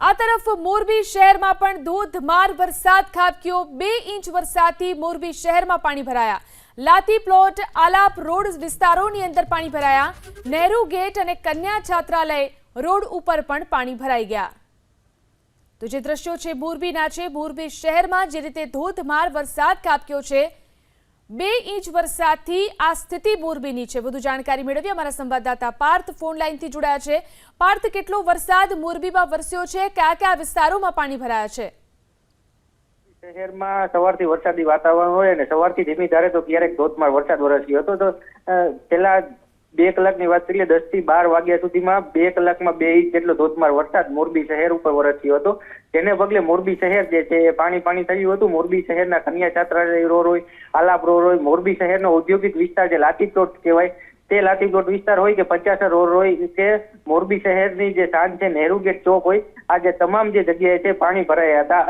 આ તરફ મોરબી શહેરમાં પણ ધોધમાર વરસાદ ખાબક્યો. બે ઇંચ વરસાદથી મોરબી શહેરમાં પાણી ભરાયા. લાતી પ્લોટ, આલાપ રોડ વિસ્તારોની અંદર પાણી ભરાયા. નહેરુ ગેટ અને કન્યા છાત્રાલય રોડ ઉપર પણ પાણી ભરાઈ ગયા. તો જે દ્રશ્યો છે મોરબીના છે, મોરબી શહેરમાં જે રીતે ધોધમાર વરસાદ ખાબક્યો છે બે ઇંચ વરસાદથી આ સ્થિતિ મોરબીની છે. વધુ જાણકારી મેળવી અમારા સંવાદદાતા પાર્થ ફોન લાઈનથી જોડાયા છે. પાર્થ, કેટલો વરસાદ મોરબીમાં વરસ્યો છે? કયા કયા વિસ્તારોમાં પાણી ભરાયા છે? શહેરમાં સવારથી વરસાદી વાતાવરણ હોય અને સવારથી ધીમી ધારે તો ક્યારેક ધોધમાર વરસાદ વરસ્યો હતો. તો છેલ્લા બે કલાકની વાત કરીએ, દસથી બાર વાગ્યા સુધીમાં બે કલાકમાં બે ઇંચ જેટલો ધોધમાર વરસાદ મોરબી શહેર ઉપર વરસ્યો હતો. જેને પગલે મોરબી શહેર જે છે એ પાણી પાણી થયું હતું. મોરબી શહેરના કન્યા છાત્રાલય રોડ હોય, આલાપ રોડ હોય, મોરબી શહેરનો ઔદ્યોગિક વિસ્તાર જે લાતી પ્લોટ કહેવાય, તે લાતી પ્લોટ વિસ્તાર હોય કે પચાસ રોડ હોય કે મોરબી શહેરની જે સાંજ છે, નહેરુ ગેટ ચોક હોય, આ જે તમામ જે જગ્યાએ છે, પાણી ભરાયા હતા.